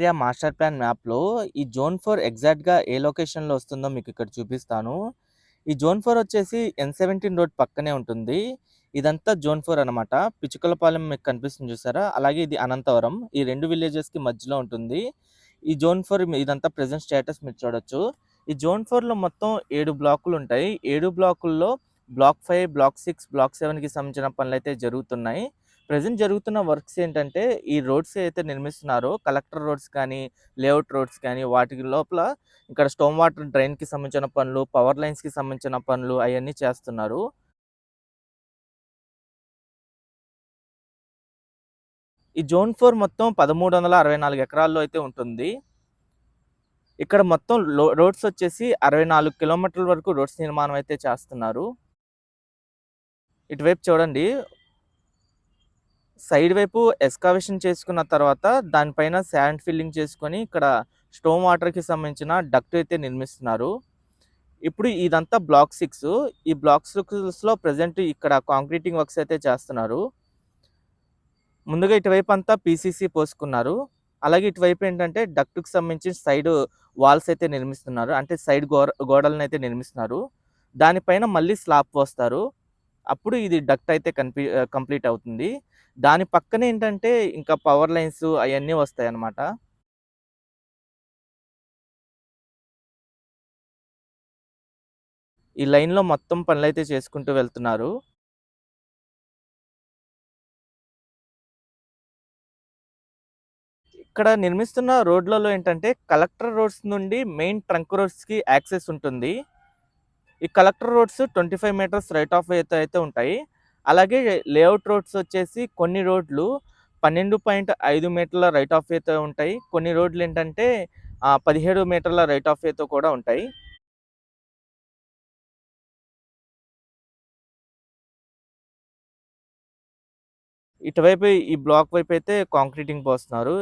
Area master plan మ్యాప్‌లో ఈ zone four ఎగ్జాక్ట్‌గా ఏ లొకేషన్‌లో వస్తుందో మీకు ఇక్కడ చూపిస్తాను. ఈ జోన్ ఫోర్ వచ్చేసి ఎన్-17 రోడ్ పక్కనే ఉంటుంది. ఇదంతా జోన్ ఫోర్ అనమాట. పిచ్చుకలపాలెం మీకు కనిపిస్తుంది చూసారా? అలాగే ఇది అనంతవరం. ఈ రెండు విలేజెస్‌కి మధ్యలో ఉంటుంది. ఈ జోన్ ఫోర్ ఇదంతా ప్రజెంట్ స్టేటస్ మీరు చూడొచ్చు. ఈ జోన్ ఫోర్లో మొత్తం ఏడు బ్లాకులు ఉంటాయి ఏడు బ్లాకుల్లో block five block six block సెవెన్కి సంబంధించిన పనులు అయితే జరుగుతున్నాయి. ప్రజెంట్ జరుగుతున్న వర్క్స్ ఏంటంటే, ఈ రోడ్స్ అయితే నిర్మిస్తున్నారో కలెక్టర్ రోడ్స్ కానీ, లేఅవుట్ రోడ్స్ కానీ వాటి లోపల ఇక్కడ స్టోమ్ వాటర్ డ్రైన్‌కి సంబంధించిన పనులు, పవర్ లైన్స్‌కి సంబంధించిన పనులు అవన్నీ చేస్తున్నారు. ఈ జోన్ ఫోర్ మొత్తం 1364 ఎకరాల్లో అయితే ఉంటుంది. ఇక్కడ మొత్తం లో రోడ్స్ వచ్చేసి 64 కిలోమీటర్ల వరకు రోడ్స్ నిర్మాణం అయితే చేస్తున్నారు. ఇటువైపు చూడండి. సైడ్ వైపు ఎస్కావేషన్ చేసుకున్న తర్వాత దానిపైన శాండ్ ఫిల్లింగ్ చేసుకొని ఇక్కడ స్టోమ్ వాటర్‌కి సంబంధించిన డక్ట్ అయితే నిర్మిస్తున్నారు. ఇప్పుడు ఇదంతా బ్లాక్ సిక్స్ ఈ బ్లాక్ సిక్స్లో ప్రజెంట్ ఇక్కడ కాంక్రీటింగ్ వర్క్స్ అయితే చేస్తున్నారు. ముందుగా ఇటువైపు అంతా పీసీసీ పోసుకున్నారు. అలాగే ఇటువైపు ఏంటంటే డక్ట్‌కి సంబంధించి సైడ్ వాల్స్ అయితే నిర్మిస్తున్నారు. అంటే సైడ్ గోడలను అయితే నిర్మిస్తున్నారు. దానిపైన మళ్ళీ స్లాబ్ పోస్తారు. అప్పుడు ఇది డక్ట్ అయితే కన్పి కంప్లీట్ అవుతుంది. దాని పక్కన ఏంటంటే ఇంకా పవర్ లైన్స్ అవన్నీ వస్తాయి అన్నమాట ఈ లైన్‌లో మొత్తం పనులైతే చేసుకుంటూ వెళ్తున్నారు. ఇక్కడ నిర్మిస్తున్న రోడ్లలో ఏంటంటే కలెక్టర్ రోడ్స్ నుండి మెయిన్ ట్రంక్ రోడ్స్‌కి యాక్సెస్ ఉంటుంది. ఈ collector roads 25 meters right of అయితే అయితే ఉంటాయి. అలాగే లేఅవుట్ రోడ్స్ వచ్చేసి కొన్ని రోడ్లు 12.5 మీటర్ల రైట్ ఆఫ్ వేతో ఉంటాయి. కొన్ని రోడ్లు ఏంటంటే పదిహేడు మీటర్ల రైట్ ఆఫ్ వేతో కూడా ఉంటాయి. ఇటువైపు ఈ బ్లాక్ వైపు అయితే కాంక్రీటింగ్ పోస్తున్నారు.